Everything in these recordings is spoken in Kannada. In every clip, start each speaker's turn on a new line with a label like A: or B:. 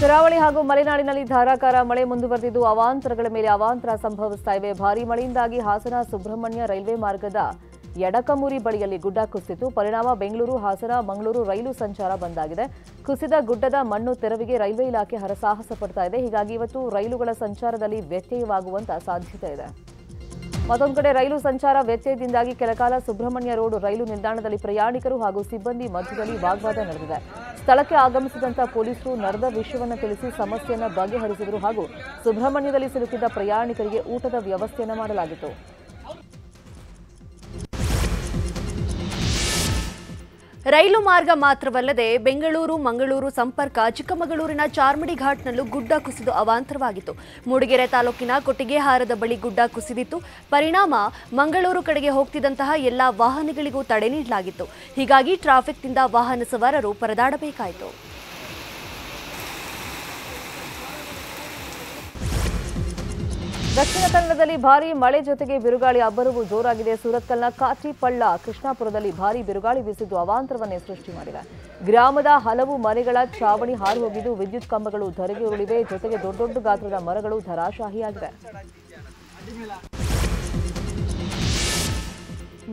A: ಕರಾವಳಿ ಹಾಗೂ ಮಲೆನಾಡಿನಲ್ಲಿ ಧಾರಾಕಾರ ಮಳೆ ಮುಂದುವರೆದಿದ್ದು, ಅವಾಂತರಗಳ ಮೇಲೆ ಅವಾಂತರ ಸಂಭವಿಸ್ತಾ ಇವೆ. ಭಾರೀ ಮಳೆಯಿಂದಾಗಿ ಹಾಸನ ಸುಬ್ರಹ್ಮಣ್ಯ ರೈಲ್ವೆ ಮಾರ್ಗದ ಎಡಕಮೂರಿ ಬಳಿಯಲ್ಲಿ ಗುಡ್ಡ ಕುಸಿತು. ಪರಿಣಾಮ ಬೆಂಗಳೂರು, ಹಾಸನ, ಮಂಗಳೂರು ರೈಲು ಸಂಚಾರ ಬಂದಾಗಿದೆ ಕುಸಿದ ಗುಡ್ಡದ ಮಣ್ಣು ತೆರವಿಗೆ ರೈಲ್ವೆ ಇಲಾಖೆ ಹರಸಾಹಸ ಪಡ್ತಾ ಇದೆ. ಹೀಗಾಗಿ ಇವತ್ತು ರೈಲುಗಳ ಸಂಚಾರದಲ್ಲಿ ವ್ಯತ್ಯಯವಾಗುವಂತ ಸಾಧ್ಯತೆ ಇದೆ. ಮತ್ತೊಂದು ಕಡೆ ರೈಲು ಸಂಚಾರ ವ್ಯತ್ಯಯದಿಂದಾಗಿ ಕೆಲಕಾಲ ಸುಬ್ರಹ್ಮಣ್ಯ ರೋಡ್ ರೈಲು ನಿಲ್ದಾಣದಲ್ಲಿ ಪ್ರಯಾಣಿಕರು ಹಾಗೂ ಸಿಬ್ಬಂದಿ ಮಧ್ಯದಲ್ಲಿ ವಾಗ್ವಾದ ನಡೆದಿದೆ. ಸ್ಥಳಕ್ಕೆ ಆಗಮಿಸಿದಂತಹ ಪೊಲೀಸರು ನರದ ವಿಷಯವನ್ನು ತಿಳಿಸಿ ಸಮಸ್ಯೆಯನ್ನು ಬಗೆಹರಿಸಿದರು ಹಾಗೂ ಸುಬ್ರಹ್ಮಣ್ಯದಲ್ಲಿ ಸಿಲುಕಿದ್ದ ಪ್ರಯಾಣಿಕರಿಗೆ ಊಟದ ವ್ಯವಸ್ಥೆಯನ್ನು ಮಾಡಲಾಗಿತ್ತು.
B: ರೈಲು ಮಾರ್ಗ ಮಾತ್ರವಲ್ಲದೆ ಬೆಂಗಳೂರು, ಮಂಗಳೂರು ಸಂಪರ್ಕ ಚಿಕ್ಕಮಗಳೂರಿನ ಚಾರ್ಮಡಿ ಘಾಟ್ನಲ್ಲೂ ಗುಡ್ಡ ಕುಸಿದು ಅವಾಂತರವಾಗಿತ್ತು. ಮೂಡಿಗೆರೆ ತಾಲೂಕಿನ ಕೊಟ್ಟಿಗೆಹಾರದ ಬಳಿ ಗುಡ್ಡ ಕುಸಿದಿತ್ತು. ಪರಿಣಾಮ ಮಂಗಳೂರು ಕಡೆಗೆ ಹೋಗ್ತಿದ್ದಂತಹ ಎಲ್ಲಾ ವಾಹನಗಳಿಗೂ ತಡೆ ನೀಡಲಾಗಿತ್ತು. ಹೀಗಾಗಿ ಟ್ರಾಫಿಕ್ನಿಂದ ವಾಹನ ಸವಾರರು ಪರದಾಡಬೇಕಾಯಿತು.
A: ದಕ್ಷಿಣ ಕನ್ನಡದಲ್ಲಿ ಭಾರೀ ಮಳೆ ಜೊತೆಗೆ ಬಿರುಗಾಳಿ ಅಬ್ಬರವು ಜೋರಾಗಿದೆ. ಸೂರತ್ಕಲ್ನ ಕಾಚಿಪಳ್ಳ, ಕೃಷ್ಣಾಪುರದಲ್ಲಿ ಭಾರೀ ಬಿರುಗಾಳಿ ಬೀಸಿದ್ದು ಅವಾಂತರವನ್ನೇ ಸೃಷ್ಟಿ ಮಾಡಿದೆ. ಗ್ರಾಮದ ಹಲವು ಮನೆಗಳ ಚಾವಣಿ ಹಾರು ಹೋಗಿದ್ದು ವಿದ್ಯುತ್ ಕಂಬಗಳು ಧರೆಗೆ ಉರುಳಿವೆ. ಜೊತೆಗೆ ದೊಡ್ಡ ದೊಡ್ಡ ಗಾತ್ರದ ಮರಗಳು ಧರಾಶಾಹಿಯಾಗಿವೆ.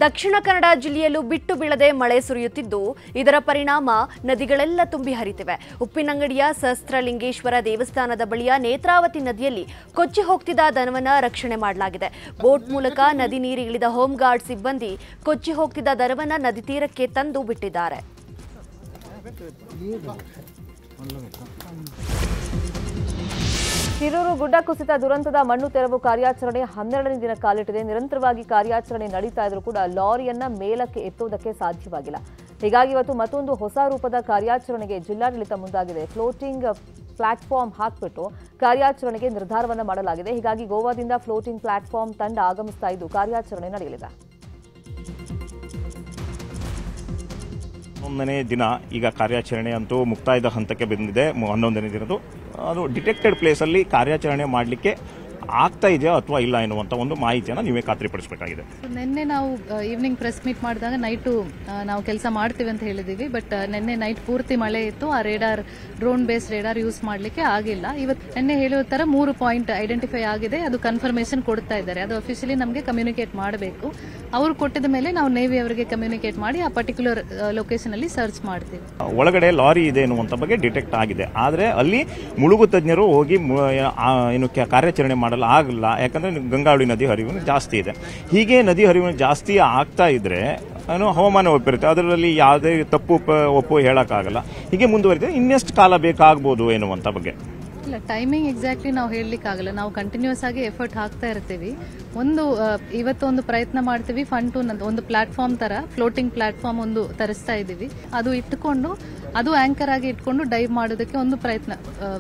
B: ದಕ್ಷಿಣ ಕನ್ನಡ ಜಿಲ್ಲೆಯಲ್ಲೂ ಬಿಟ್ಟು ಬೀಳದೆ ಮಳೆ ಸುರಿಯುತ್ತಿದ್ದು, ಇದರ ಪರಿಣಾಮ ನದಿಗಳೆಲ್ಲ ತುಂಬಿ ಹರಿತಿವೆ. ಉಪ್ಪಿನಂಗಡಿಯ ಸಹಸ್ರಲಿಂಗೇಶ್ವರ ದೇವಸ್ಥಾನದ ಬಳಿಯ ನೇತ್ರಾವತಿ ನದಿಯಲ್ಲಿ ಕೊಚ್ಚಿ ಹೋಗ್ತಿದ್ದ ದನವನ್ನ ರಕ್ಷಣೆ ಮಾಡಲಾಗಿದೆ. ಬೋಟ್ ಮೂಲಕ ನದಿ ನೀರಿಗಿಳಿದ ಹೋಮ್ ಗಾರ್ಡ್ ಸಿಬ್ಬಂದಿ ಕೊಚ್ಚಿ ಹೋಗ್ತಿದ್ದ ದನವನ್ನ ನದಿ ತೀರಕ್ಕೆ ತಂದು ಬಿಟ್ಟಿದ್ದಾರೆ.
A: ಶಿರೂರು ಗುಡ್ಡ ಕುಸಿತ ದುರಂತದ ಮಣ್ಣು ತೆರವು ಕಾರ್ಯಾಚರಣೆ ಹನ್ನೆರಡನೇ ದಿನ ಕಾಲಿಟ್ಟಿದೆ. ನಿರಂತರವಾಗಿ ಕಾರ್ಯಾಚರಣೆ ನಡೀತಾ ಇದ್ರೂ ಕೂಡ ಲಾರಿಯನ್ನ ಮೇಲಕ್ಕೆ ಎತ್ತುವುದಕ್ಕೆ ಸಾಧ್ಯವಾಗಿಲ್ಲ. ಹೀಗಾಗಿ ಇವತ್ತು ಮತ್ತೊಂದು ಹೊಸ ರೂಪದ ಕಾರ್ಯಾಚರಣೆಗೆ ಜಿಲ್ಲಾಡಳಿತ ಮುಂದಾಗಿದೆ. ಫ್ಲೋಟಿಂಗ್ ಪ್ಲಾಟ್ಫಾರ್ಮ್ ಹಾಕ್ಬಿಟ್ಟು ಕಾರ್ಯಾಚರಣೆಗೆ ನಿರ್ಧಾರವನ್ನ ಮಾಡಲಾಗಿದೆ. ಹೀಗಾಗಿ ಗೋವಾದಿಂದ ಫ್ಲೋಟಿಂಗ್ ಪ್ಲಾಟ್ಫಾರ್ಮ್ ತಂಡ ಆಗಮಿಸ್ತಾ ಇದ್ದು ಕಾರ್ಯಾಚರಣೆ ನಡೆಯಲಿದೆ.
C: ಹನ್ನೊಂದನೇ ದಿನ ಈಗ ಕಾರ್ಯಾಚರಣೆ ಅಂತೂ ಮುಕ್ತಾಯದ ಹಂತಕ್ಕೆ ಬಂದಿದೆ. ಹನ್ನೊಂದನೇ ದಿನದ್ದು ಅದು ಡಿಟೆಕ್ಟೆಡ್ ಪ್ಲೇಸಲ್ಲಿ ಕಾರ್ಯಾಚರಣೆ ಮಾಡಲಿಕ್ಕೆ ಆಗ್ತಾ ಇದೆಯಾ ಅಥವಾ ಇಲ್ಲ ಎನ್ನುವಂಥ ಒಂದು ಮಾಹಿತಿಯನ್ನು ನೀವೇ ಖಾತ್ರಿಪಡಿಸಬೇಕಾಗಿದೆ.
D: ನಿನ್ನೆ ನಾವು ಈವ್ನಿಂಗ್ ಪ್ರೆಸ್ ಮೀಟ್ ಮಾಡಿದಾಗ ನೈಟು ನಾವು ಕೆಲಸ ಮಾಡ್ತೀವಿ ಅಂತ ಹೇಳಿದ್ದೀವಿ ಬಟ್ ನಿನ್ನೆ ನೈಟ್ ಪೂರ್ತಿ ಮಳೆ ಇತ್ತು, ಆ radar drone base radar use ಮಾಡಲಿಕ್ಕೆ ಆಗಿಲ್ಲ. ಇವತ್ತು ನಿನ್ನೆ ಹೇಳುವ ಥರ ಮೂರು ಪಾಯಿಂಟ್ ಐಡೆಂಟಿಫೈ ಆಗಿದೆ, ಅದು ಕನ್ಫರ್ಮೇಷನ್ ಕೊಡ್ತಾ ಇದ್ದಾರೆ, ಅದು ಅಫಿಷಿಯಲಿ ನಮಗೆ ಕಮ್ಯುನಿಕೇಟ್ ಮಾಡಬೇಕು. ಅವರು ಕೊಟ್ಟಿದ ಮೇಲೆ ನಾವು ನೇವಿ ಅವರಿಗೆ ಕಮ್ಯುನಿಕೇಟ್ ಮಾಡಿ ಆ ಪರ್ಟಿಕ್ಯುಲರ್ ಲೊಕೇಶನ್ ಅಲ್ಲಿ ಸರ್ಚ್ ಮಾಡ್ತೀವಿ.
C: ಒಳಗಡೆ ಲಾರಿ ಇದೆ ಎನ್ನುವಂಥ ಬಗ್ಗೆ ಡಿಟೆಕ್ಟ್ ಆಗಿದೆ. ಆದರೆ ಅಲ್ಲಿ ಮುಳುಗು ತಜ್ಞರು ಹೋಗಿ ಏನು ಕಾರ್ಯಾಚರಣೆ ಮಾಡಲು ಆಗಲ್ಲ ಯಾಕಂದ್ರೆ ಗಂಗಾವಳಿ ನದಿ ಹರಿವು ಜಾಸ್ತಿ ಇದೆ. ಹೀಗೆ ನದಿ ಹರಿವು ಜಾಸ್ತಿ ಆಗ್ತಾ ಇದ್ರೆ, ಏನು ಹವಾಮಾನ ಒಪ್ಪಿರುತ್ತೆ. ಅದರಲ್ಲಿ ಯಾವುದೇ ತಪ್ಪು ಒಪ್ಪು ಹೇಳಕ್ಕಾಗಲ್ಲ. ಹೀಗೆ ಮುಂದುವರಿದ್ರೆ ಇನ್ನೆಷ್ಟು ಕಾಲ ಬೇಕಾಗ್ಬೋದು ಎನ್ನುವಂಥ ಬಗ್ಗೆ.
D: ಇಲ್ಲ ಟೈಮಿಂಗ್ ಎಕ್ಸಾಕ್ಟ್ಲಿ ನಾವು ಹೇಳಲಿಕ್ಕೆ ಆಗಲ್ಲ. ನಾವು ಕಂಟಿನ್ಯೂಸ್ ಆಗಿ ಎಫರ್ಟ್ ಹಾಕ್ತಾ ಇರ್ತೀವಿ. ಒಂದು ಇವತ್ತು ಒಂದು ಪ್ರಯತ್ನ ಮಾಡ್ತೀವಿ. ಫಂಡ್ ಟು ಒಂದು ಪ್ಲಾಟ್ಫಾರ್ಮ್ ತರ ಫ್ಲೋಟಿಂಗ್ ಪ್ಲಾಟ್ಫಾರ್ಮ್ ಒಂದು ತರಿಸ್ತಾ ಇದ್ದೀವಿ. ಅದು ಇಟ್ಕೊಂಡು, ಅದು ಆಂಕರ್ ಆಗಿ ಇಟ್ಕೊಂಡು ಡೈವ್ ಮಾಡೋದಕ್ಕೆ ಒಂದು ಪ್ರಯತ್ನ.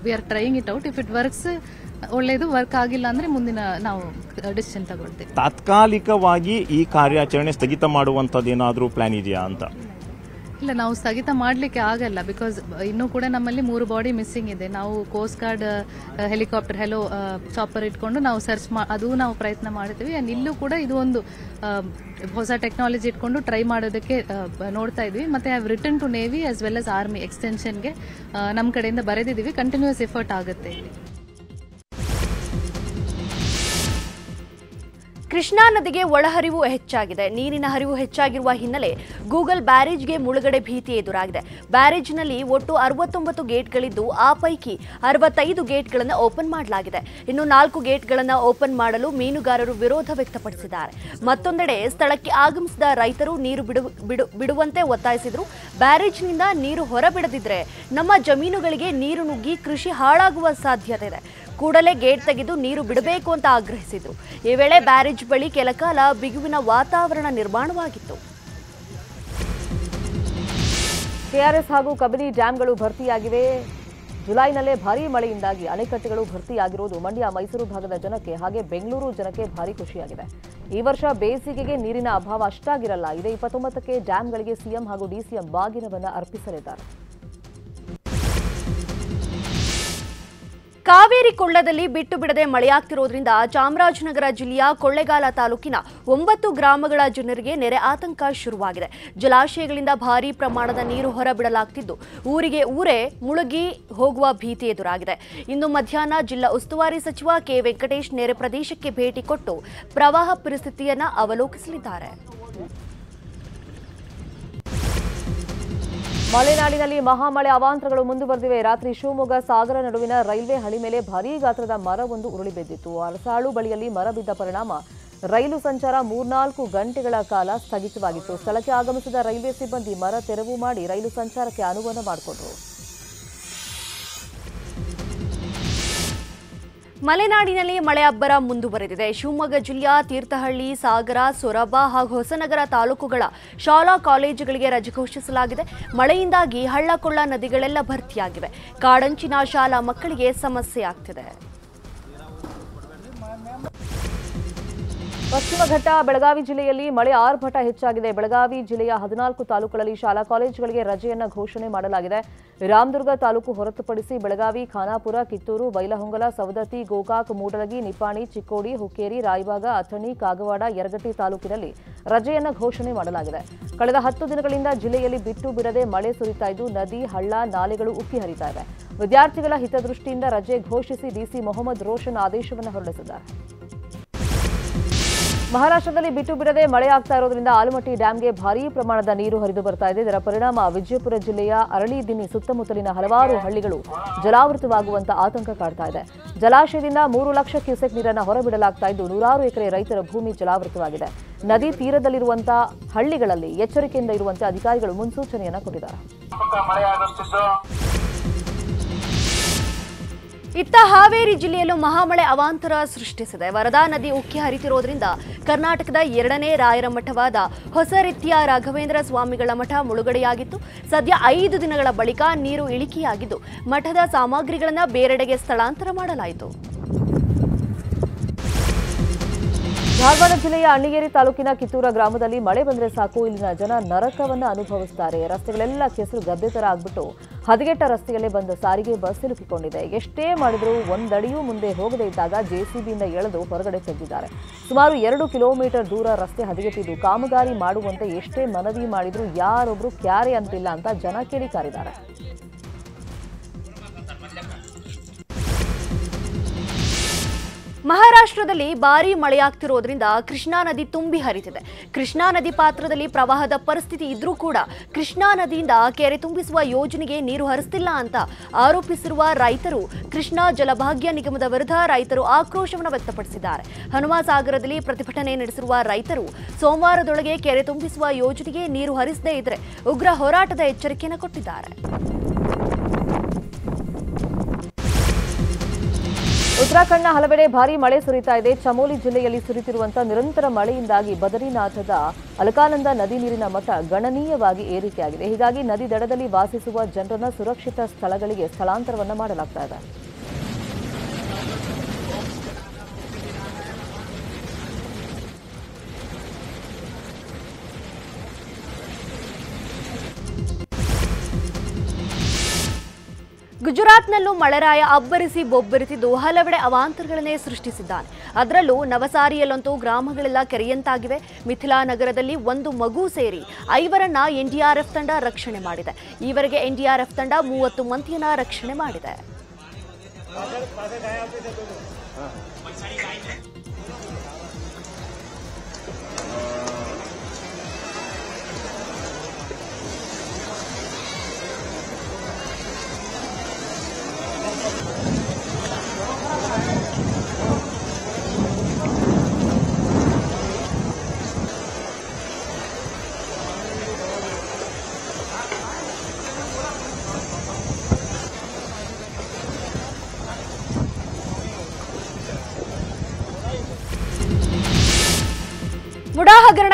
D: We are trying it out if it works ಒಳ್ಳೇದು ವರ್ಕ್ ಆಗಿಲ್ಲ ಅಂದ್ರೆ ಮುಂದಿನ ನಾವು ಡಿಸಿಷನ್ ತಗೊಳ್ತೀವಿ.
C: ತಾತ್ಕಾಲಿಕವಾಗಿ ಈ ಕಾರ್ಯಾಚರಣೆ ಸ್ಥಗಿತ ಮಾಡುವಂಥದ್ದು ಏನಾದರೂ ಪ್ಲಾನ್ ಇದೆಯಾ ಅಂತ?
D: ಇಲ್ಲ ನಾವು ಸ್ಥಗಿತ ಮಾಡಲಿಕ್ಕೆ ಆಗಲ್ಲ ಬಿಕಾಸ್ ಇನ್ನೂ ಕೂಡ ನಮ್ಮಲ್ಲಿ ಮೂರು ಬಾಡಿ ಮಿಸ್ಸಿಂಗ್ ಇದೆ. ನಾವು coast guard helicopter helo chopper ಇಟ್ಕೊಂಡು ನಾವು ಸರ್ಚ್ ಅದು ನಾವು ಪ್ರಯತ್ನ ಮಾಡ್ತೀವಿ. ಆ್ಯಂಡ್ ಇಲ್ಲೂ ಕೂಡ ಇದು ಒಂದು ಆ, ಹೊಸ ಟೆಕ್ನಾಲಜಿ ಇಟ್ಕೊಂಡು ಟ್ರೈ ಮಾಡೋದಕ್ಕೆ ಬ- ನೋಡ್ತಾ ಇದ್ವಿ. ಮತ್ತೆ have return to navy as well as army ಎಕ್ಸ್ಟೆನ್ಷನ್ಗೆ ನಮ್ಮ ಕಡೆಯಿಂದ ಬರೆದಿದ್ದೀವಿ. ಕಂಟಿನ್ಯೂಸ್ ಎಫರ್ಟ್ ಆಗುತ್ತೆ ಇಲ್ಲಿ.
B: ಕೃಷ್ಣಾ ನದಿಗೆ ಒಳಹರಿವು ಹೆಚ್ಚಾಗಿದೆ. ನೀರಿನ ಹರಿವು ಹೆಚ್ಚಾಗಿರುವ ಹಿನ್ನೆಲೆ ಗೂಗಲ್ ಬ್ಯಾರೇಜ್ಗೆ ಮುಳುಗಡೆ ಭೀತಿ ಎದುರಾಗಿದೆ. ಬ್ಯಾರೇಜ್ನಲ್ಲಿ ಒಟ್ಟು ಅರವತ್ತೊಂಬತ್ತು ಗೇಟ್ಗಳಿದ್ದು, ಆ ಪೈಕಿ ಅರವತ್ತೈದು ಗೇಟ್ಗಳನ್ನು ಓಪನ್ ಮಾಡಲಾಗಿದೆ. ಇನ್ನು ನಾಲ್ಕು ಗೇಟ್ಗಳನ್ನು ಓಪನ್ ಮಾಡಲು ಮೀನುಗಾರರು ವಿರೋಧ ವ್ಯಕ್ತಪಡಿಸಿದ್ದಾರೆ. ಮತ್ತೊಂದೆಡೆ ಸ್ಥಳಕ್ಕೆ ಆಗಮಿಸಿದ ರೈತರು ನೀರು ಬಿಡು ಬಿಡು, ಬಿಡುವಂತೆ ಒತ್ತಾಯಿಸಿದರು. ಬ್ಯಾರೇಜ್ನಿಂದ ನೀರು ಹೊರಬಿಡದಿದ್ರೆ ನಮ್ಮ ಜಮೀನುಗಳಿಗೆ ನೀರು ನುಗ್ಗಿ ಕೃಷಿ ಹಾಳಾಗುವ ಸಾಧ್ಯತೆ ಇದೆ. ಕೂಡಲೇ ಗೇಟ್ ತೆಗೆದು ನೀರು ಬಿಡಬೇಕು ಅಂತ ಆಗ್ರಹಿಸಿದರು. ಈ ವೇಳೆ ಬ್ಯಾರೇಜ್ ಬಳಿ ಕೆಲಕಾಲ ಬಿಗುವಿನ ವಾತಾವರಣ ನಿರ್ಮಾಣವಾಗಿತ್ತು.
A: ಕೆಆರ್ಎಸ್ ಹಾಗೂ ಕಬಿನಿ ಡ್ಯಾಂಗಳು ಭರ್ತಿಯಾಗಿವೆ. ಜುಲೈನಲ್ಲೇ ಭಾರೀ ಮಳೆಯಿಂದಾಗಿ ಅಣೆಕಟ್ಟೆಗಳು ಭರ್ತಿಯಾಗಿರುವುದು ಮಂಡ್ಯ ಮೈಸೂರು ಭಾಗದ ಜನಕ್ಕೆ ಹಾಗೆ ಬೆಂಗಳೂರು ಜನಕ್ಕೆ ಭಾರಿ ಖುಷಿಯಾಗಿದೆ. ಈ ವರ್ಷ ಬೇಸಿಗೆಗೆ ನೀರಿನ ಅಭಾವ ಅಷ್ಟಾಗಿರಲ್ಲ. ಇದೇ ಇಪ್ಪತ್ತೊಂಬತ್ತಕ್ಕೆ ಡ್ಯಾಂಗಳಿಗೆ ಸಿಎಂ ಹಾಗೂ ಡಿಸಿಎಂ ಬಾಗಿನವನ್ನು ಅರ್ಪಿಸಲಿದ್ದಾರೆ.
B: ಕಾವೇರಿ ಕೊಳ್ಳದಲ್ಲಿ ಬಿಟ್ಟು ಬಿಡದೆ ಮಳೆಯಾಗ್ತಿರೋದ್ರಿಂದ ಚಾಮರಾಜನಗರ ಜಿಲ್ಲೆಯ ಕೊಳ್ಳೆಗಾಲ ತಾಲೂಕಿನ ಒಂಬತ್ತು ಗ್ರಾಮಗಳ ಜನರಿಗೆ ನೆರೆ ಆತಂಕ ಶುರುವಾಗಿದೆ. ಜಲಾಶಯಗಳಿಂದ ಭಾರೀ ಪ್ರಮಾಣದ ನೀರು ಹೊರಬಿಡಲಾಗ್ತಿದ್ದು. ಊರಿಗೆ ಊರೇ ಮುಳುಗಿ ಹೋಗುವ ಭೀತಿ ಎದುರಾಗಿದೆ. ಇಂದು ಮಧ್ಯಾಹ್ನ ಜಿಲ್ಲಾ ಉಸ್ತುವಾರಿ ಸಚಿವ ಕೆ. ವೆಂಕಟೇಶ್ ನೆರೆ ಪ್ರದೇಶಕ್ಕೆ ಭೇಟಿ ಕೊಟ್ಟು ಪ್ರವಾಹ ಪರಿಸ್ಥಿತಿಯನ್ನು ಅವಲೋಕಿಸಲಿದ್ದಾರೆ.
A: ಮಲೆನಾಡಿನಲ್ಲಿ ಮಹಾಮಳೆ ಅವಾಂತರಗಳು ಮುಂದುವರೆದಿವೆ. ರಾತ್ರಿ ಶಿವಮೊಗ್ಗ, ಸಾಗರ ನಡುವಿನ ರೈಲ್ವೆ ಹಳಿ ಮೇಲೆ ಭಾರೀ ಗಾತ್ರದ ಮರವೊಂದು ಉರುಳಿ ಬಿದ್ದಿತ್ತು. ಅರಸಾಳು ಬಳಿಯಲ್ಲಿ ಮರ ಬಿದ್ದ ಪರಿಣಾಮ ರೈಲು ಸಂಚಾರ ಮೂರ್ನಾಲ್ಕು ಗಂಟೆಗಳ ಕಾಲ ಸ್ಥಗಿತವಾಗಿತ್ತು. ಸ್ಥಳಕ್ಕೆ ಆಗಮಿಸಿದ ರೈಲ್ವೆ ಸಿಬ್ಬಂದಿ ಮರ ತೆರವು ಮಾಡಿ ರೈಲು ಸಂಚಾರಕ್ಕೆ ಅನುವನ್ನ ಮಾಡಿಕೊಂಡರು.
B: ಮಲೆನಾಡಿನಲ್ಲಿ ಮಳೆ ಅಬ್ಬರ ಮುಂದುವರೆದಿದೆ. ಶಿವಮೊಗ್ಗ ಜಿಲ್ಲೆಯ ತೀರ್ಥಹಳ್ಳಿ, ಸಾಗರ, ಸೊರಬ ಹಾಗೂ ಹೊಸನಗರ ತಾಲೂಕುಗಳ ಶಾಲಾ ಕಾಲೇಜುಗಳಿಗೆ ರಜೆ ಘೋಷಿಸಲಾಗಿದೆ. ಮಳೆಯಿಂದಾಗಿ ಹಳ್ಳಕೊಳ್ಳ ನದಿಗಳೆಲ್ಲ ಭರ್ತಿಯಾಗಿವೆ. ಕಾಡಂಚಿನ ಶಾಲಾ ಮಕ್ಕಳಿಗೆ ಸಮಸ್ಯೆ ಆಗ್ತಿದೆ.
A: ಪಶ್ಚಿಮ ಘಟ್ಟ ಬೆಳಗಾವಿ ಜಿಲ್ಲೆಯಲ್ಲಿ ಮಳೆ ಆರ್ಭಟ ಹೆಚ್ಚಾಗಿದೆ. ಬೆಳಗಾವಿ ಜಿಲ್ಲೆಯ ಹದಿನಾಲ್ಕು ತಾಲೂಕುಗಳಲ್ಲಿ ಶಾಲಾ ಕಾಲೇಜುಗಳಿಗೆ ರಜೆಯನ್ನು ಘೋಷಣೆ ಮಾಡಲಾಗಿದೆ. ರಾಮದುರ್ಗ ತಾಲೂಕು ಹೊರತುಪಡಿಸಿ ಬೆಳಗಾವಿ, ಖಾನಾಪುರ, ಕಿತ್ತೂರು, ಬೈಲಹೊಂಗಲ, ಸವದತ್ತಿ, ಗೋಕಾಕ್, ಮೂಡಲಗಿ, ನಿಪ್ಪಾಣಿ, ಚಿಕ್ಕೋಡಿ, ಹುಕ್ಕೇರಿ ರಾಯಬಾಗ ಅಥಣಿ, ಕಾಗವಾಡ, ಯರಗಟ್ಟಿ ತಾಲೂಕಿನಲ್ಲಿ ರಜೆಯನ್ನು ಘೋಷಣೆ ಮಾಡಲಾಗಿದೆ. ಕಳೆದ ಹತ್ತು ದಿನಗಳಿಂದ ಜಿಲ್ಲೆಯಲ್ಲಿ ಬಿಟ್ಟು ಬಿಡದೆ ಮಳೆ ಸುರಿತಾ ಇದ್ದು ನದಿ, ಹಳ್ಳ, ನಾಲೆಗಳು ಉಕ್ಕಿ ಹರಿತಾ ಇವೆ. ವಿದ್ಯಾರ್ಥಿಗಳ ಹಿತದೃಷ್ಟಿಯಿಂದ ರಜೆ ಘೋಷಿಸಿ ಡಿಸಿ ಮೊಹಮ್ಮದ್ ರೋಷನ್ ಆದೇಶವನ್ನು ಹೊರಡಿಸಿದ್ದಾರೆ. ಮಹಾರಾಷ್ಟ್ರದಲ್ಲಿ ಬಿಟ್ಟು ಬಿಡದೆ ಮಳೆ ಆಗ್ತಾ ಇರೋದ್ರಿಂದ ಆಲಮಟ್ಟಿ ಡ್ಯಾಂಗೆ ಭಾರೀ ಪ್ರಮಾಣದ ನೀರು ಹರಿದು ಬರ್ತಾ ಇದೆ. ಇದರ ಪರಿಣಾಮ ವಿಜಯಪುರ ಜಿಲ್ಲೆಯ ಅರಳಿದಿನ್ನಿ ಸುತ್ತಮುತ್ತಲಿನ ಹಲವಾರು ಹಳ್ಳಿಗಳು ಜಲಾವೃತವಾಗುವಂತ ಆತಂಕ ಕಾಡ್ತಾ ಇದೆ. ಜಲಾಶಯದಿಂದ ಮೂರು ಲಕ್ಷ ಕ್ಯೂಸೆಕ್ ನೀರನ್ನು ಹೊರಬಿಡಲಾಗ್ತಾ ಇದ್ದು ನೂರಾರು ಎಕರೆ ರೈತರ ಭೂಮಿ ಜಲಾವೃತವಾಗಿದೆ. ನದಿ ತೀರದಲ್ಲಿರುವಂತಹ ಹಳ್ಳಿಗಳಲ್ಲಿ ಎಚ್ಚರಿಕೆಯಿಂದ ಇರುವಂತೆ ಅಧಿಕಾರಿಗಳು ಮುನ್ಸೂಚನೆಯನ್ನು ಕೊಟ್ಟಿದ್ದಾರೆ.
B: ಇತ್ತ ಹಾವೇರಿ ಜಿಲ್ಲೆಯಲ್ಲೂ ಮಹಾಮಳೆ ಅವಾಂತರ ಸೃಷ್ಟಿಸಿದೆ. ವರದಾ ನದಿ ಉಕ್ಕಿ ಹರಿತಿರೋದ್ರಿಂದ ಕರ್ನಾಟಕದ ಎರಡನೇ ರಾಯರ ಮಠವಾದ ಹೊಸ ರೀತಿಯ ರಾಘವೇಂದ್ರ ಸ್ವಾಮಿಗಳ ಮಠ ಮುಳುಗಡೆಯಾಗಿತ್ತು. ಸದ್ಯ ಐದು ದಿನಗಳ ಬಳಿಕ ನೀರು ಇಳಿಕೆಯಾಗಿದ್ದು, ಮಠದ ಸಾಮಗ್ರಿಗಳನ್ನು ಬೇರೆಡೆಗೆ ಸ್ಥಳಾಂತರ ಮಾಡಲಾಯಿತು.
A: ಧಾರವಾಡ ಜಿಲ್ಲೆಯ ಅಣ್ಣಿಗೇರಿ ತಾಲೂಕಿನ ಕಿತ್ತೂರ ಗ್ರಾಮದಲ್ಲಿ ಮಳೆ ಬಂದರೆ ಸಾಕು, ಇಲ್ಲಿನ ಜನ ನರಕವನ್ನು ಅನುಭವಿಸುತ್ತಾರೆ ರಸ್ತೆಗಳೆಲ್ಲ ಕೆಸರು ಗದ್ದೆ ತರ ಆಗ್ಬಿಟ್ಟು ಹದಗೆಟ್ಟ ರಸ್ತೆಯಲ್ಲೇ ಬಂದ ಸಾರಿಗೆ ಬಸ್ ಸಿಲುಕಿಕೊಂಡಿದೆ. ಎಷ್ಟೇ ಮಾಡಿದರೂ ಒಂದಡಿಯೂ ಮುಂದೆ ಹೋಗದೇ ಇದ್ದಾಗ ಜೆಸಿಬಿಯಿಂದ ಎಳೆದು ಹೊರಗಡೆ ತೆಗೆದಿದ್ದಾರೆ. ಸುಮಾರು ಎರಡು ಕಿಲೋಮೀಟರ್ ದೂರ ರಸ್ತೆ ಹದಗೆಟ್ಟಿದ್ದು, ಕಾಮಗಾರಿ ಮಾಡುವಂತೆ ಎಷ್ಟೇ ಮನವಿ ಮಾಡಿದರೂ ಯಾರೊಬ್ಬರು ಕ್ಯಾರೆ ಅಂತಿಲ್ಲ ಅಂತ ಜನ ಕಿಡಿಕಾರಿದ್ದಾರೆ
B: ಮಹಾರಾಷ್ಟ್ರದಲ್ಲಿ ಭಾರೀ ಮಳೆಯಾಗ್ತಿರೋದ್ರಿಂದ ಕೃಷ್ಣಾ ನದಿ ತುಂಬಿ ಹರಿತಿದೆ. ಕೃಷ್ಣಾ ನದಿ ಪಾತ್ರದಲ್ಲಿ ಪ್ರವಾಹದ ಪರಿಸ್ಥಿತಿ ಇದ್ರೂ ಕೂಡ ಕೃಷ್ಣಾ ನದಿಯಿಂದ ಕೆರೆ ತುಂಬಿಸುವ ಯೋಜನೆಗೆ ನೀರು ಹರಿಸ್ತಿಲ್ಲ ಅಂತ ಆರೋಪಿಸಿರುವ ರೈತರು ಕೃಷ್ಣಾ ಜಲಭಾಗ್ಯ ನಿಗಮದ ವಿರುದ್ಧ ರೈತರು ಆಕ್ರೋಶವನ್ನು ವ್ಯಕ್ತಪಡಿಸಿದ್ದಾರೆ. ಹನುಮಸಾಗರದಲ್ಲಿ ಪ್ರತಿಭಟನೆ ನಡೆಸಿರುವ ರೈತರು ಸೋಮವಾರದೊಳಗೆ ಕೆರೆ ತುಂಬಿಸುವ ಯೋಜನೆಗೆ ನೀರು ಹರಿಸದೇ ಇದ್ರೆ ಉಗ್ರ ಹೋರಾಟದ ಎಚ್ಚರಿಕೆಯನ್ನು ಕೊಟ್ಟಿದ್ದಾರೆ.
A: ಉತ್ತರಾಖಂಡ್ನ ಹಲವೆಡೆ ಭಾರೀ ಮಳೆ ಸುರಿತಾ ಇದೆ. ಚಮೋಲಿ ಜಿಲ್ಲೆಯಲ್ಲಿ ಸುರಿತಿರುವಂತಹ ನಿರಂತರ ಮಳೆಯಿಂದಾಗಿ ಬದರಿನಾಥದ ಅಲಕಾನಂದ ನದಿ ನೀರಿನ ಮಟ್ಟ ಗಣನೀಯವಾಗಿ ಏರಿಕೆಯಾಗಿದೆ. ಹೀಗಾಗಿ ನದಿ ದಡದಲ್ಲಿ ವಾಸಿಸುವ ಜನರನ್ನ ಸುರಕ್ಷಿತ ಸ್ಥಳಗಳಿಗೆ ಸ್ಥಳಾಂತರವನ್ನು ಮಾಡಲಾಗ್ತಾ ಇದೆ.
B: ಗುಜರಾತ್ನಲ್ಲೂ ಮಳೆರಾಯ ಅಬ್ಬರಿಸಿ ಬೊಬ್ಬರಿಸಿದ್ದು ಹಲವೆಡೆ ಅವಾಂತರಗಳನ್ನೇ ಸೃಷ್ಟಿಸಿದ್ದಾನೆ. ಅದರಲ್ಲೂ ನವಸಾರಿಯಲ್ಲಂತೂ ಗ್ರಾಮಗಳೆಲ್ಲ ಕೆರೆಯಂತಾಗಿವೆ. ಮಿಥಿಲಾ ನಗರದಲ್ಲಿ ಒಂದು ಮಗು ಸೇರಿ ಐವರನ್ನ ಎನ್ಡಿಆರ್ಎಫ್ ತಂಡ ರಕ್ಷಣೆ ಮಾಡಿದೆ. ಈವರೆಗೆ ಎನ್ಡಿಆರ್ಎಫ್ ತಂಡ ಮೂವತ್ತು ಮಂದಿಯನ್ನ ರಕ್ಷಣೆ ಮಾಡಿದೆ.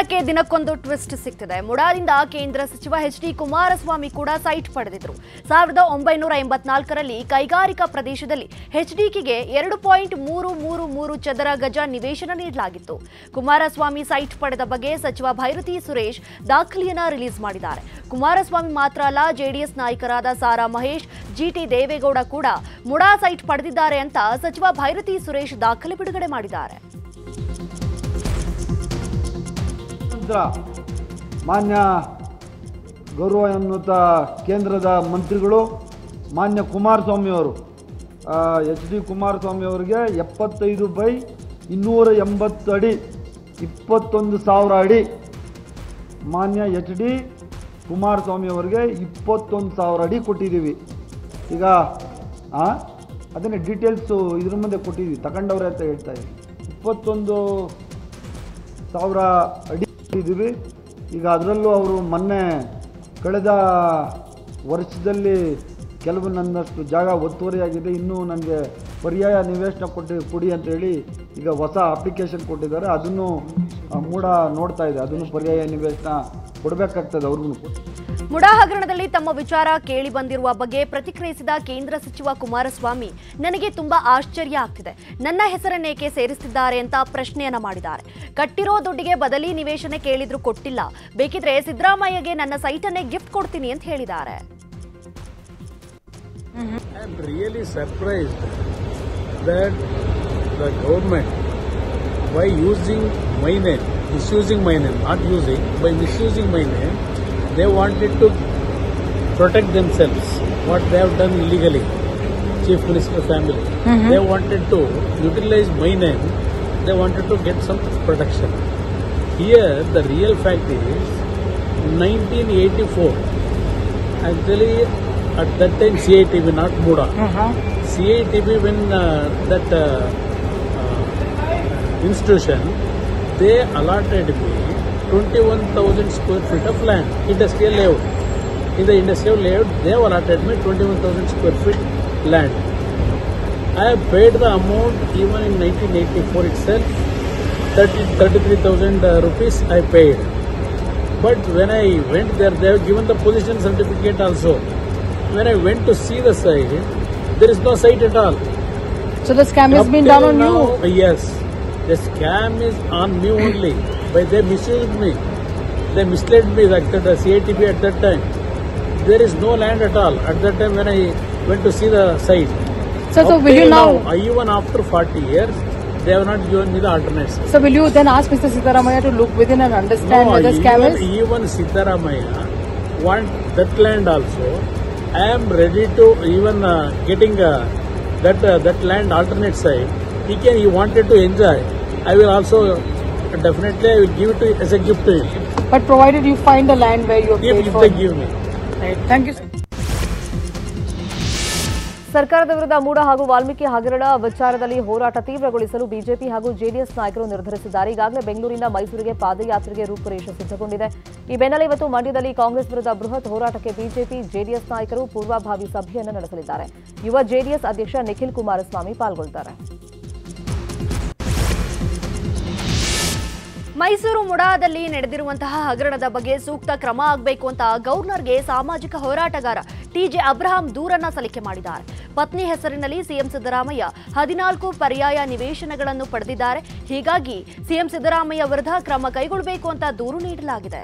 B: ಹಗರಣಕ್ಕೆ ದಿನಕ್ಕೊಂದು ಟ್ವಿಸ್ಟ್ ಸಿಗ್ತಿದೆ ಮುಡಾದಿಂದ ಕೇಂದ್ರ ಸಚಿವ ಎಚ್ ಡಿ ಕುಮಾರಸ್ವಾಮಿ ಕೂಡ ಸೈಟ್ ಪಡೆದಿದ್ರು. ಸಾವಿರದ ಒಂಬೈನೂರ ಎಂಬತ್ನಾಲ್ಕರಲ್ಲಿ ಕೈಗಾರಿಕಾ ಪ್ರದೇಶದಲ್ಲಿ ಎಚ್ಡಿಕೆಗೆ ಎರಡು ಪಾಯಿಂಟ್ ಮೂರು ಮೂರು ಮೂರು ಚದರ ಗಜ ನಿವೇಶನ ನೀಡಲಾಗಿತ್ತು. ಕುಮಾರಸ್ವಾಮಿ ಸೈಟ್ ಪಡೆದ ಬಗ್ಗೆ ಸಚಿವ ಭೈರತಿ ಸುರೇಶ್ ದಾಖಲೆಯನ್ನ ರಿಲೀಸ್ ಮಾಡಿದ್ದಾರೆ. ಕುಮಾರಸ್ವಾಮಿ ಮಾತ್ರ ಅಲ್ಲ, ಜೆಡಿಎಸ್ ನಾಯಕರಾದ ಸಾರಾ ಮಹೇಶ್ ಜಿಟಿ ದೇವೇಗೌಡ ಕೂಡ ಮುಡಾ ಸೈಟ್ ಪಡೆದಿದ್ದಾರೆ ಅಂತ ಸಚಿವ ಭೈರತಿ ಸುರೇಶ್ ದಾಖಲೆ ಬಿಡುಗಡೆ ಮಾಡಿದ್ದಾರೆ.
E: ನಂತರ ಮಾನ್ಯ ಎನ್ನುತ್ತ ಕೇಂದ್ರದ ಮಂತ್ರಿಗಳು, ಮಾನ್ಯ ಕುಮಾರಸ್ವಾಮಿಯವರು. ಎಚ್ ಡಿ ಕುಮಾರಸ್ವಾಮಿ ಅವರಿಗೆ ಎಪ್ಪತ್ತೈದು ಬೈ ಇನ್ನೂರ ಎಂಬತ್ತು ಅಡಿ, ಇಪ್ಪತ್ತೊಂದು ಸಾವಿರ ಅಡಿ. ಮಾನ್ಯ ಎಚ್ ಡಿ ಕುಮಾರಸ್ವಾಮಿ ಅವರಿಗೆ ಇಪ್ಪತ್ತೊಂದು ಸಾವಿರ ಅಡಿ ಕೊಟ್ಟಿದ್ದೀವಿ. ಈಗ ಅದನ್ನೇ ಡೀಟೇಲ್ಸು ಇದ್ರ ಮುಂದೆ ಕೊಟ್ಟಿದ್ದೀವಿ. ತಗೊಂಡವ್ರೆ ಅಂತ ಹೇಳ್ತಾ ಇದ್ದೀವಿ ಇಪ್ಪತ್ತೊಂದು ಸಾವಿರ ಅಡಿ. ಇದ್ದೀವಿ ಈಗ ಅದರಲ್ಲೂ ಅವರು ಮೊನ್ನೆ ಕಳೆದ ವರ್ಷದಲ್ಲಿ ಕೆಲವು ನನ್ನಷ್ಟು ಜಾಗ ಒತ್ತುವರಿಯಾಗಿದೆ. ಇನ್ನೂ ನನಗೆ ಪರ್ಯಾಯ ನಿವೇಶನ ಕೊಟ್ಟು ಕೊಡಿ ಅಂತೇಳಿ ಈಗ ಹೊಸ ಅಪ್ಲಿಕೇಶನ್ ಕೊಟ್ಟಿದ್ದಾರೆ. ಅದನ್ನು ಮೂಡ ನೋಡ್ತಾ ಇದೆ. ಅದನ್ನು ಪರ್ಯಾಯ ನಿವೇಶನ ಕೊಡಬೇಕಾಗ್ತದೆ ಅವ್ರಿಗೂ.
B: ಮುಡಾ ಹಗರಣದಲ್ಲಿ ತಮ್ಮ ವಿಚಾರ ಕೇಳಿ ಬಂದಿರುವ ಬಗ್ಗೆ ಪ್ರತಿಕ್ರಿಯಿಸಿದ ಕೇಂದ್ರ ಸಚಿವ ಕುಮಾರಸ್ವಾಮಿ ನನಗೆ ತುಂಬಾ ಆಶ್ಚರ್ಯ ಆಗ್ತಿದೆ. ನನ್ನ ಹೆಸರನ್ನೇಕೆ ಸೇರಿಸುತ್ತಿದ್ದಾರೆ ಅಂತ ಪ್ರಶ್ನೆಯನ್ನ ಮಾಡಿದ್ದಾರೆ. ಕಟ್ಟಿರೋ ದುಡ್ಡಿಗೆ ಬದಲಿ ನಿವೇಶನ ಕೇಳಿದ್ರು ಕೊಟ್ಟಿಲ್ಲ. ಬೇಕಿದ್ರೆ ಸಿದ್ದರಾಮಯ್ಯಗೆ ನನ್ನ ಸೈಟನ್ನೇ ಗಿಫ್ಟ್ ಕೊಡ್ತೀನಿ ಅಂತ ಹೇಳಿದ್ದಾರೆ.
F: By using name, misusing my name, not using, by misusing my name, they wanted to protect themselves, what they have done illegally. Chief Minister family. They wanted to utilize my name, they wanted to get some protection. Here, the real fact is 1984. Actually, at that time CITV, not Muda. CITV, when uh, that uh, uh, institution, they allotted me 21,000 square feet of land, industrial layout. In the industrial layout, they have allotted me 21,000 square feet land. I have paid the amount even in 1984 itself, 30, 33,000 uh, rupees I paid. But when I went there, they have given the position certificate also. When I went to see the site, there is no site at all.
G: So the scam has been done on
F: now,
G: you.
F: Yes. The scam is on me only. But they misused me. They misled me like that, the CITB at that time. There is no land at all. At that time when I went to see the site.
G: So, so will you
F: till
G: now,
F: Even after 40 years, they have not given me the alternates.
G: so will you then ask Mr. Sitaramaya to look within and understand
F: No,
G: scam
F: even,
G: is?
F: even Siddharamaya want that land also. I am ready to even uh, getting uh, that uh, that land alternate side. He can he wanted to enjoy. I will also definitely I will give it to, as a gift to him
G: But provided you find the land where you have
F: yeah,
G: paid
F: if
G: for.
F: they give me.
G: Right. Thank you. sir.
A: ಸರ್ಕಾರದ ವಿರುದ್ಧ ಮೂಡ ಹಾಗೂ ವಾಲ್ಮೀಕಿ ಹಗರಣ ವಿಚಾರದಲ್ಲಿ ಹೋರಾಟ ತೀವ್ರಗೊಳಿಸಲು ಬಿಜೆಪಿ ಹಾಗೂ ಜೆಡಿಎಸ್ ನಾಯಕರು ನಿರ್ಧರಿಸಿದ್ದಾರೆ ಈಗಾಗಲೇ ಬೆಂಗಳೂರಿನ ಮೈಸೂರಿಗೆ ಪಾದಯಾತ್ರೆಗೆ ರೂಪುರೇಷ ಸಿದ್ಧಗೊಂಡಿದೆ ಈ ಬೆನ್ನಲ್ಲೇ ಇವತ್ತು ಮಂಡ್ಯದಲ್ಲಿ ಕಾಂಗ್ರೆಸ್ ವಿರುದ್ಧ ಬೃಹತ್ ಹೋರಾಟಕ್ಕೆ ಬಿಜೆಪಿ ಜೆಡಿಎಸ್ ನಾಯಕರು ಪೂರ್ವಭಾವಿ ಸಭೆಯನ್ನು ನಡೆಸಲಿದ್ದಾರೆ ಯುವ ಜೆಡಿಎಸ್ ಅಧ್ಯಕ್ಷ ನಿಖಿಲ್ ಕುಮಾರಸ್ವಾಮಿ ಪಾಲ್ಗೊಳ್ಳುತ್ತಾರೆ
B: ಮೈಸೂರು ಮುಡಾದಲ್ಲಿ ನಡೆದಿರುವಂತಹ ಹಗರಣದ ಬಗ್ಗೆ ಸೂಕ್ತ ಕ್ರಮ ಆಗಬೇಕು ಅಂತ ಗವರ್ನರ್ಗೆ ಸಾಮಾಜಿಕ ಹೋರಾಟಗಾರ ಟಿಜೆ ಅಬ್ರಹಾಂ ದೂರನ್ನ ಸಲ್ಲಿಕೆ ಮಾಡಿದ್ದಾರೆ. ಪತ್ನಿ ಹೆಸರಿನಲ್ಲಿ ಸಿಎಂ ಸಿದ್ದರಾಮಯ್ಯ ಹದಿನಾಲ್ಕು ಪರ್ಯಾಯ ನಿವೇಶನಗಳನ್ನು ಪಡೆದಿದ್ದಾರೆ. ಹೀಗಾಗಿ ಸಿಎಂ ಸಿದ್ದರಾಮಯ್ಯ ವಿರುದ್ಧ ಕ್ರಮ ಕೈಗೊಳ್ಳಬೇಕು ಅಂತ ದೂರು ನೀಡಲಾಗಿದೆ.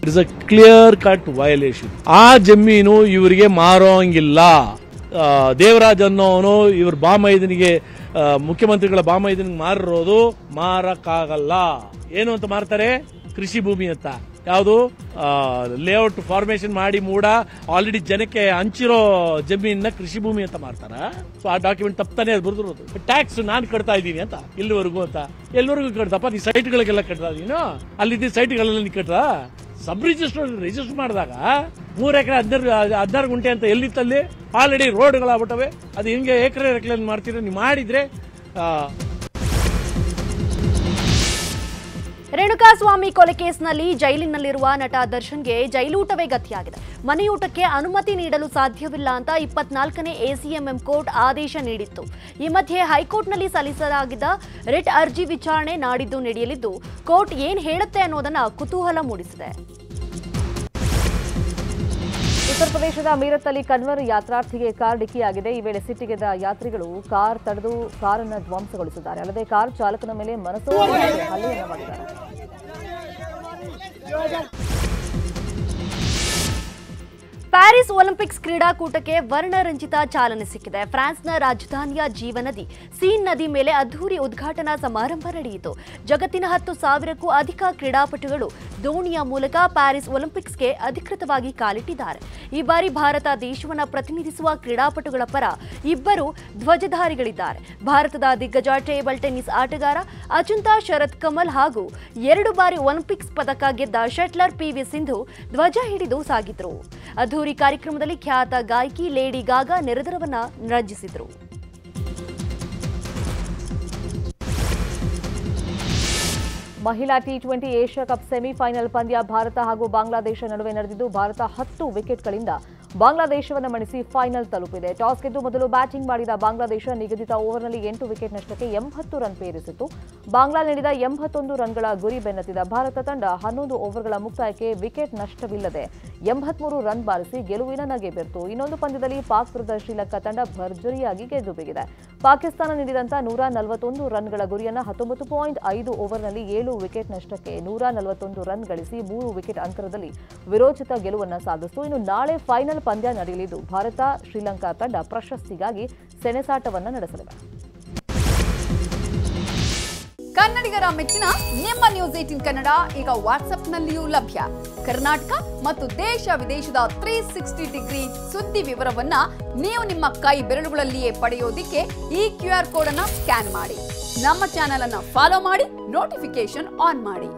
H: It is a clear cut violation ಆ ಜಮೀನು ಇವರಿಗೆ ಮಾರೋಂಗಿಲ್ಲ. ದೇವರಾಜ್ ಅನ್ನೋನು ಇವ್ರ ಬಾಮೈದನಿಗೆ ಆ, ಬಾಮ ಇದನ್ನ ಮಾರಿರೋದು ಮಾರಕ್ಕಾಗಲ್ಲ. ಏನು ಅಂತ ಮಾರ್ತಾರೆ? ಕೃಷಿ ಭೂಮಿ ಅಂತ. ಯಾವುದು? ಲೇಔಟ್ ಫಾರ್ಮೇಶನ್ ಮಾಡಿ ಮೂಡ ಆಲ್ರೆಡಿ ಜನಕ್ಕೆ ಹಂಚಿರೋ ಜಮೀನ ಕೃಷಿ ಭೂಮಿ ಅಂತ ಮಾಡ್ತಾರ ಸೊ ಆ ಡಾಕ್ಯುಮೆಂಟ್ ತಪ್ಪಾನೆ ಅದು ಬರ್ದಿರೋದು. ಟ್ಯಾಕ್ಸ್ ನಾನು ಕಟ್ತಾ ಇದ್ದೀನಿ ಅಂತ. ಇಲ್ಲಿವರೆಗೂ ಅಂತ. ಎಲ್ಲಿವರೆಗೂ ಕಟ್ತಪ್ಪ ನೀ ಸೈಟ್ಗಳಿಗೆಲ್ಲ ಕಟ್ತಾ ಇದೀನೋ ಅಲ್ಲಿದ್ದ ಸೈಟ್ಗಳೆಲ್ಲ ನೀ ಕಟ್ಟ ಸಬ್ ರಿಜಿಸ್ಟರ್ ರಿಜಿಸ್ಟರ್ ಮಾಡಿದಾಗ ಮೂರು ಎಕರೆ ಹದಿನಾರು ಹದಿನಾರು ಗುಂಟೆ ಅಂತ ಎಲ್ಲಿತ್ತಲ್ಲಿ? ಆಲ್ರೆಡಿ ರೋಡ್ಗಳಾಗ್ಬಿಟ್ಟವೆ ಅದು ಹಿಂಗೆ ಎಕರೆ ರೆಕ್ಲೇನ್ ಮಾಡ್ತೀರಿ ನೀವು ಮಾಡಿದ್ರೆ
B: ರೇಣುಕಾಸ್ವಾಮಿ ಕೊಲೆ ಕೇಸ್ನಲ್ಲಿ ಜೈಲಿನಲ್ಲಿರುವ ನಟ ದರ್ಶನ್ಗೆ ಜೈಲೂಟವೇ ಗತಿಯಾಗಿದೆ. ಮನೆಯೂಟಕ್ಕೆ ಅನುಮತಿ ನೀಡಲು ಸಾಧ್ಯವಿಲ್ಲ ಅಂತ ಇಪ್ಪತ್ನಾಲ್ಕನೇ ಎಸಿಎಂಎಂ ಕೋರ್ಟ್ ಆದೇಶ ನೀಡಿತ್ತು. ಈ ಮಧ್ಯೆ ಹೈಕೋರ್ಟ್ನಲ್ಲಿ ಸಲ್ಲಿಸಲಾಗಿದ್ದ ರಿಟ್ ಅರ್ಜಿ ವಿಚಾರಣೆ ನಾಡಿದ್ದು ನಡೆಯಲಿದ್ದು, ಕೋರ್ಟ್ ಏನ್ ಹೇಳುತ್ತೆ ಅನ್ನೋದನ್ನ ಕುತೂಹಲ ಮೂಡಿಸಿದೆ.
A: ಉತ್ತರ ಪ್ರದೇಶದ ಮೀರತ್ನಲ್ಲಿ ಕನ್ವರ್ ಯಾತ್ರಾರ್ಥಿಗೆ ಕಾರ್ ಡಿಕ್ಕಿಯಾಗಿದೆ. ಈ ವೇಳೆ ಸಿಟ್ಟಿಗೆದ ಯಾತ್ರಿಗಳು ಕಾರ್ ತಡೆದು ಕಾರನ್ನು ಧ್ವಂಸಗೊಳಿಸಿದ್ದಾರೆ. ಅಲ್ಲದೆ ಕಾರ್ ಚಾಲಕನ ಮೇಲೆ ಮನಸ್ಸು ಹಲ್ಲೆಯನ್ನು ಮಾಡಿದ್ದಾರೆ.
B: ಪ್ಯಾರಿಸ್ ಒಲಿಂಪಿಕ್ಸ್ ಕ್ರೀಡಾಕೂಟಕ್ಕೆ ವರ್ಣರಂಜಿತ ಚಾಲನೆ ಸಿಕ್ಕಿದೆ. ಫ್ರಾನ್ಸ್ನ ರಾಜಧಾನಿಯ ಜೀವನದಿ ಸೀನ್ ನದಿ ಮೇಲೆ ಅದ್ಧೂರಿ ಉದ್ಘಾಟನಾ ಸಮಾರಂಭ ನಡೆಯಿತು. ಜಗತ್ತಿನ ಹತ್ತು ಸಾವಿರಕ್ಕೂ ಅಧಿಕ ಕ್ರೀಡಾಪಟುಗಳು ದೋಣಿಯ ಮೂಲಕ ಪ್ಯಾರಿಸ್ ಒಲಿಂಪಿಕ್ಸ್ಗೆ ಅಧಿಕೃತವಾಗಿ ಕಾಲಿಟ್ಟಿದ್ದಾರೆ. ಈ ಬಾರಿ ಭಾರತ ದೇಶವನ್ನು ಪ್ರತಿನಿಧಿಸುವ ಕ್ರೀಡಾಪಟುಗಳ ಪರ ಇಬ್ಬರು ಧ್ವಜಧಾರಿಗಳಿದ್ದಾರೆ. ಭಾರತದ ದಿಗ್ಗಜ ಟೇಬಲ್ ಟೆನ್ನಿಸ್ ಆಟಗಾರ ಅಜಂತಾ ಶರತ್ ಕಮಲ್ ಹಾಗೂ ಎರಡು ಬಾರಿ ಒಲಿಂಪಿಕ್ಸ್ ಪದಕ ಗೆದ್ದ ಶಟ್ಲರ್ ಪಿವಿ ಸಿಂಧು ಧ್ವಜ ಹಿಡಿದು ಸಾಗಿದ್ರು. ಅಧೂರಿ ಕಾರ್ಯಕ್ರಮದಲ್ಲಿ ಖ್ಯಾತ ಗಾಯಕಿ ಲೇಡಿ ಗಾಗಾ ನೆರೆದರವನ್ನ ರಂಜಿಸಿದ್ರು.
A: ಮಹಿಳಾ T twenty Asia cup semifinal ಪಂದ್ಯ ಭಾರತ ಹಾಗೂ ಬಾಂಗ್ಲಾದೇಶ ನಡುವೆ ನಡೆದಿದ್ದು, ಭಾರತ ಹತ್ತು ವಿಕೆಟ್ಗಳಿಂದ ಬಾಂಗ್ಲಾದೇಶವನ್ನು ಮಣಿಸಿ ಫೈನಲ್ ತಲುಪಿದೆ. ಟಾಸ್ ಗೆದ್ದು ಮೊದಲು ಬ್ಯಾಟಿಂಗ್ ಮಾಡಿದ ಬಾಂಗ್ಲಾದೇಶ ನಿಗದಿತ ಓವರ್ನಲ್ಲಿ ಎಂಟು ವಿಕೆಟ್ ನಷ್ಟಕ್ಕೆ ಎಂಬತ್ತು ರನ್ ಪೇರಿಸಿತು ಬಾಂಗ್ಲಾ ನೀಡಿದ ಎಂಬತ್ತೊಂದು ರನ್ಗಳ ಗುರಿ ಬೆನ್ನತ್ತಿದ ಭಾರತ ತಂಡ ಹನ್ನೊಂದು ಓವರ್ಗಳ ಮುಕ್ತಾಯಕ್ಕೆ ವಿಕೆಟ್ ನಷ್ಟವಿಲ್ಲದೆ ಎಂಬತ್ಮೂರು ರನ್ ಬಾರಿಸಿ ಗೆಲುವಿನ ನಗೆ ಬೆರೆತು ಇನ್ನೊಂದು ಪಂದ್ಯದಲ್ಲಿ ಪಾಕ್ ವಿರುದ್ಧ ಶ್ರೀಲಂಕಾ ತಂಡ ಭರ್ಜರಿಯಾಗಿ ಗೆದ್ದು ಬಿಗಿದೆ ಪಾಕಿಸ್ತಾನ ನೀಡಿದಂತ ನೂರ ನಲವತ್ತೊಂದು ರನ್ಗಳ ಗುರಿಯನ್ನು ಹತ್ತೊಂಬತ್ತು ಪಾಯಿಂಟ್ ಐದು ಓವರ್ನಲ್ಲಿ ಏಳು ವಿಕೆಟ್ ನಷ್ಟಕ್ಕೆ ನೂರ ನಲವತ್ತೊಂದು ರನ್ ಗಳಿಸಿ ಮೂರು ವಿಕೆಟ್ ಅಂತರದಲ್ಲಿ ವಿರೋಚಿತ ಗೆಲುವನ್ನು ಸಾಧಿಸಿತು. ಇನ್ನು ನಾಳೆ ಫೈನಲ್ ಪಂದ್ಯ ನಡೆಯಲಿದ್ದು ಭಾರತ ಶ್ರೀಲಂಕಾ ತಂಡ ಪ್ರಶಸ್ತಿಗಾಗಿ ಸೆಣಸಾಟವನ್ನು ನಡೆಸಲಿವೆ
I: ಕನ್ನಡಿಗರ ಮೆಚ್ಚಿನ ನಿಮ್ಮ ನ್ಯೂಸ್ ಏಟಿನ್ ಕನ್ನಡ ಈಗ ವಾಟ್ಸ್ಆಪ್ನಲ್ಲಿಯೂ ಲಭ್ಯ. ಕರ್ನಾಟಕ ಮತ್ತು ದೇಶ ವಿದೇಶದ ತ್ರೀ ಸಿಕ್ಸ್ಟಿ ಡಿಗ್ರಿ ಸುದ್ದಿ ವಿವರವನ್ನ ನೀವು ನಿಮ್ಮ ಕೈ ಬೆರಳುಗಳಲ್ಲಿಯೇ ಪಡೆಯೋದಿಕ್ಕೆ ಈ ಕ್ಯೂ ಆರ್ ಕೋಡ್ ಅನ್ನ ಸ್ಕ್ಯಾನ್ ಮಾಡಿ. ನಮ್ಮ ಚಾನೆಲ್ ಅನ್ನ ಫಾಲೋ ಮಾಡಿ ನೋಟಿಫಿಕೇಶನ್ ಆನ್ ಮಾಡಿ.